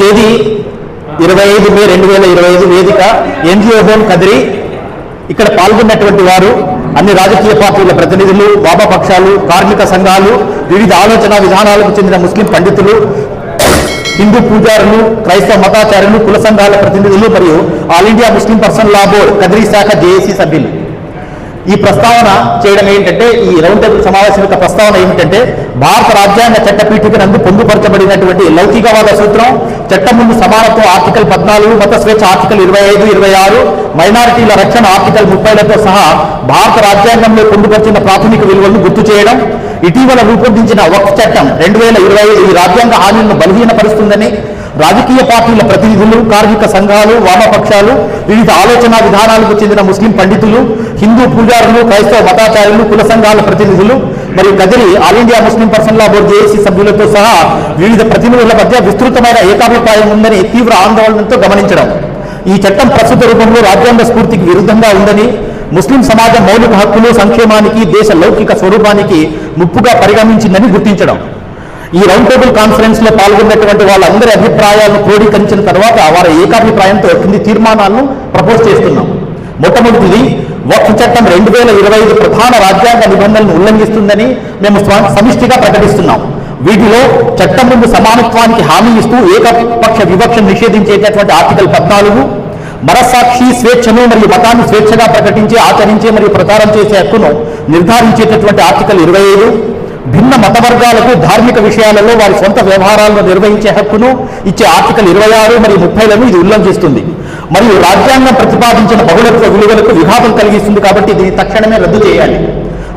తేదీ ఇరవై ఐదు మే రెండు వేల ఇరవై ఐదు వేదిక ఎన్జిఓ హోమ్ కదిరి. ఇక్కడ పాల్గొన్నటువంటి వారు అన్ని రాజకీయ పార్టీల ప్రతినిధులు వామపక్షాలు కార్మిక సంఘాలు వివిధ ఆలోచన విధానాలకు చెందిన ముస్లిం పండితులు హిందూ పూజారులు క్రైస్తవ మతాచారులు కుల సంఘాల ప్రతినిధులు మరియు all India Muslim personal law board Kadiri శాఖ జేఏసీ సభ్యులు. ఈ ప్రస్తావన చేయడం ఏంటంటే ఈ రౌండ్ టేబుల్ సమావేశం యొక్క ప్రస్తావన ఏమిటంటే భారత రాజ్యాంగ చట్టపీఠిక నందు పొందుపరచబడినటువంటి లౌకికవాద సూత్రం చట్టం ముందు సమానత్వం ఆర్టికల్ పద్నాలుగు మత స్వేచ్ఛ ఆర్టికల్ ఇరవై ఐదు ఇరవై ఆరు మైనారిటీల రక్షణ ఆర్టికల్ ముప్పైలతో సహా భారత రాజ్యాంగంలో పొందుపరిచిన ప్రాథమిక విలువలను గుర్తు చేయడం ఇటీవల రూపొందించిన వక్ఫ్ చట్టం రెండు వేల ఇరవై ఈ రాజ్యాంగ హామీలను బలహీనపరుస్తుందని రాజకీయ పార్టీల ప్రతినిధులు కార్మిక సంఘాలు వామపక్షాలు వివిధ ఆలోచన విధానాలకు చెందిన ముస్లిం పండితులు హిందూ పూజారులు క్రైస్తవ మతాచార్యులు కుల సంఘాల ప్రతినిధులు మరియు Kadiri all India Muslim personal law board JAC సభ్యులతో సహా వివిధ ప్రతినిధుల మధ్య విస్తృతమైన ఏకాభిప్రాయం ఉందని తీవ్ర ఆందోళనతో గమనించడం. ఈ చట్టం ప్రస్తుత రూపంలో రాజ్యాంగ స్ఫూర్తికి విరుద్ధంగా ఉందని ముస్లిం సమాజం మౌలిక హక్కులు సంక్షేమానికి దేశ లౌకిక స్వరూపానికి ముప్పుగా పరిగణించిందని గుర్తించడం. ఈ రౌండ్ టేబుల్ కాన్ఫరెన్స్లో పాల్గొన్నటువంటి వాళ్ళందరి అభిప్రాయాలను క్రోడీకరించిన తర్వాత వారి ఏకాభిప్రాయంతో కింది తీర్మానాలను ప్రపోజ్ చేస్తున్నాం. మొట్టమొదటిది వక్ఫ్ చట్టం రెండు వేల ఇరవై ఐదు ప్రధాన రాజ్యాంగ నిబంధనలను ఉల్లంఘిస్తుందని మేము సమిష్టిగా ప్రకటిస్తున్నాం. వీటిలో చట్టం ముందు సమానత్వానికి హామీ ఇస్తూ ఏకపక్ష వివక్ష నిషేధించేటటువంటి ఆర్టికల్ పద్నాలుగు మనస్సాక్షి స్వేచ్ఛను మరియు మతాన్ని స్వేచ్ఛగా ప్రకటించి ఆచరించే మరియు ప్రచారం చేసే హక్కును నిర్ధారించేటటువంటి ఆర్టికల్ ఇరవై ఐదు భిన్న మత వర్గాలకు ధార్మిక విషయాలలో వారి సొంత వ్యవహారాలను నిర్వహించే హక్కును ఇచ్చే ఆర్టికల్ ఇరవై ఆరు మరియు ముప్పైలను ఇది ఉల్లంఘిస్తుంది. మరియు రాజ్యాంగం ప్రతిపాదించిన బహుళత్వ విలువలకు విఘాతం కలిగిస్తుంది కాబట్టి దీన్ని తక్షణమే రద్దు చేయాలి.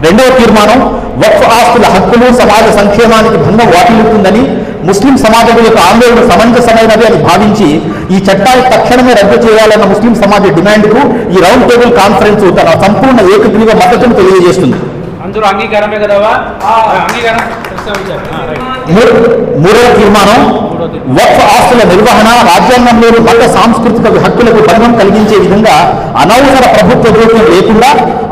రెండవ తీర్మానం వక్ఫ్ ఆస్తుల హక్కులు సమాజ సంక్షేమానికి భంగం వాటిల్లుతుందని ముస్లిం సమాజం యొక్క ఆందోళన సమంజసమైనది అని భావించి ఈ చట్టాన్ని తక్షణమే రద్దు చేయాలన్న ముస్లిం సమాజ డిమాండ్కు ఈ రౌండ్ టేబుల్ కాన్ఫరెన్స్ తన సంపూర్ణ ఏకగ్రీవ మద్దతును తెలియజేస్తుంది. అందరూ అంగీకారమే కదా అంగీకారం. మూడవ తీర్మానం వక్ఫ్ ఆస్తుల నిర్వహణ రాజ్యాంగంలోని మత సాంస్కృతిక హక్కులకు భంగం కలిగించే విధంగా అనవసర ప్రభుత్వ జోక్యం లేకుండా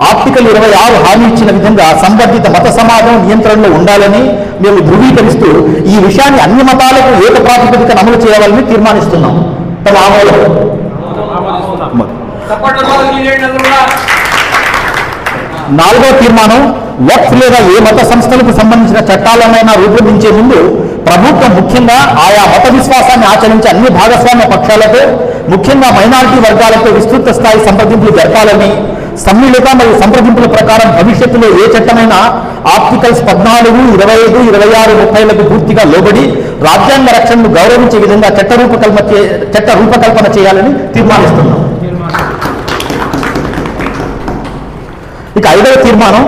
ఆర్టికల్ ఇరవై ఆరు హామీ ఇచ్చిన విధంగా సంబంధిత మత సమాజం నియంత్రణలో ఉండాలని మేము ధృవీకరిస్తూ ఈ విషయాన్ని అన్ని మతాలకు ఏక ప్రాతిపదికన అమలు చేయాలని తీర్మానిస్తున్నాం తమ ఆమోదం. నాలుగో తీర్మానం వక్ఫ్ లేదా ఏ మత సంస్థలకు సంబంధించిన చట్టాలనైనా రూపొందించే ముందు ప్రభుత్వం ముఖ్యంగా ఆయా మత విశ్వాసాన్ని ఆచరించే అన్ని భాగస్వామ్య పక్షాలతో ముఖ్యంగా మైనారిటీ వర్గాలతో విస్తృత స్థాయి సంప్రదింపులు జరపాలని సమ్మిళిత మరియు సంప్రదింపుల ప్రకారం భవిష్యత్తులో ఏ చట్టమైనా ఆర్టికల్స్ పద్నాలుగు ఇరవై ఐదు ఇరవై ఆరు ముప్పైలకు పూర్తిగా లోబడి రాజ్యాంగ రక్షణను గౌరవించే విధంగా చట్ట రూపకల్పన చట్ట రూపకల్పన చేయాలని తీర్మానిస్తున్నాం. ఇక ఐదవ తీర్మానం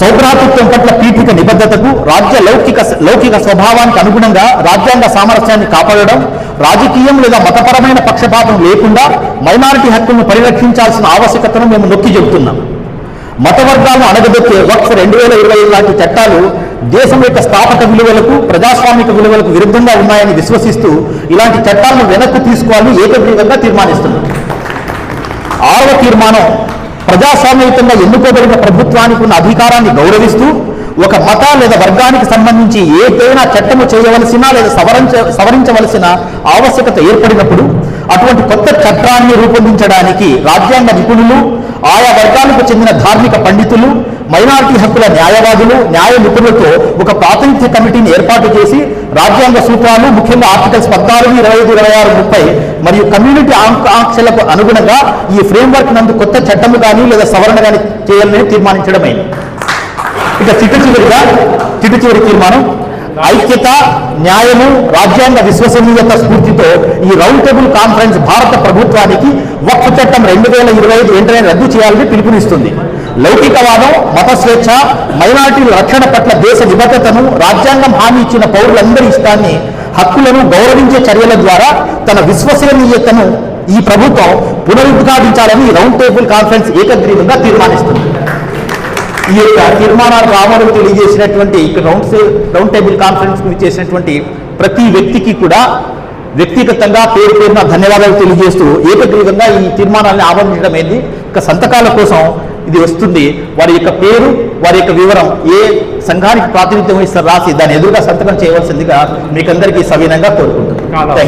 సౌభ్రాతృత్వం పట్ల పీఠిక నిబద్ధతకు రాజ్య లౌకిక లౌకిక స్వభావానికి అనుగుణంగా రాజ్యాంగ సామరస్యాన్ని కాపాడడం రాజకీయం లేదా మతపరమైన పక్షపాతం లేకుండా మైనారిటీ హక్కులను పరిరక్షించాల్సిన ఆవశ్యకతను మేము నొక్కి చెబుతున్నాం. మత వర్గాలను అణగదొక్కే వక్ఫ్ రెండు వేల ఇరవై ఐదు లాంటి చట్టాలు దేశం యొక్క స్థాపక విలువలకు ప్రజాస్వామిక విలువలకు విరుద్ధంగా ఉన్నాయని విశ్వసిస్తూ ఇలాంటి చట్టాలను వెనక్కు తీసుకోవాలని ఏకగ్రీవంగా తీర్మానిస్తున్నాం. ఆరవ తీర్మానం ప్రజాస్వామ్యయుతంగా ఎన్నుకోబడిన ప్రభుత్వానికి ఉన్న అధికారాన్ని గౌరవిస్తూ ఒక మత లేదా వర్గానికి సంబంధించి ఏదైనా చట్టము చేయవలసిన లేదా సవరించ సవరించవలసిన ఆవశ్యకత ఏర్పడినప్పుడు అటువంటి కొత్త చట్టాన్ని రూపొందించడానికి రాజ్యాంగ నిపుణులు ఆయా వర్గాలకు చెందిన ధార్మిక పండితులు మైనారిటీ హక్కుల న్యాయవాదులు న్యాయ నిపుణులతో ఒక ప్రాతినిధ్య కమిటీని ఏర్పాటు చేసి రాజ్యాంగ సూత్రాలు ముఖ్యంగా ఆర్టికల్స్ పద్నాలుగు ఇరవై ఐదు ఇరవై ఆరు ముప్పై మరియు కమ్యూనిటీ ఆంక్- ఆంక్షలకు అనుగుణంగా ఈ ఫ్రేమ్వర్క్ నందు కొత్త చట్టము కానీ లేదా సవరణ కానీ చేయాలని తీర్మానించడమైంది. ఇక చిట్టు చివరిగా చిట్టు చివరి తీర్మానం. ఐక్యత న్యాయము రాజ్యాంగ విశ్వసనీయత స్ఫూర్తితో ఈ రౌండ్ టేబుల్ కాన్ఫరెన్స్ భారత ప్రభుత్వానికి వక్ఫ్ చట్టం రెండు వేల ఇరవై ఐదు వెంటనే రద్దు చేయాలని పిలుపునిస్తుంది. లౌకికవాదం మత స్వేచ్ఛ మైనార్టీల రక్షణ పట్ల దేశ నిబద్ధతను రాజ్యాంగం హామీ ఇచ్చిన పౌరులందరి ఇష్టాన్ని హక్కులను గౌరవించే చర్యల ద్వారా తన విశ్వసనీయతను ఈ ప్రభుత్వం పునరుద్ఘాటించాలని రౌండ్ టేబుల్ కాన్ఫరెన్స్ ఏకగ్రీవంగా తీర్మానిస్తుంది. ఈ యొక్క తీర్మానాలకు ఆమోదం తెలియజేసినటువంటి ఇక్కడ రౌండ్ సే- రౌండ్ టేబుల్ కాన్ఫరెన్స్కు చేసినటువంటి ప్రతి వ్యక్తికి కూడా వ్యక్తిగతంగా పేరు పేరున ధన్యవాదాలు తెలియజేస్తూ ఏకగ్రీవంగా ఈ తీర్మానాన్ని ఆమోదించడం అయింది ఇక సంతకాల కోసం ఇది వస్తుంది. వారి యొక్క పేరు వారి యొక్క వివరం ఏ సంఘానికి ప్రాతినిధ్యం వహిస్తారు రాసి దాని ఎదురుగా సంతకం చేయవలసిందిగా మీకందరికీ సవినంగా కోరుకుంటున్నాను.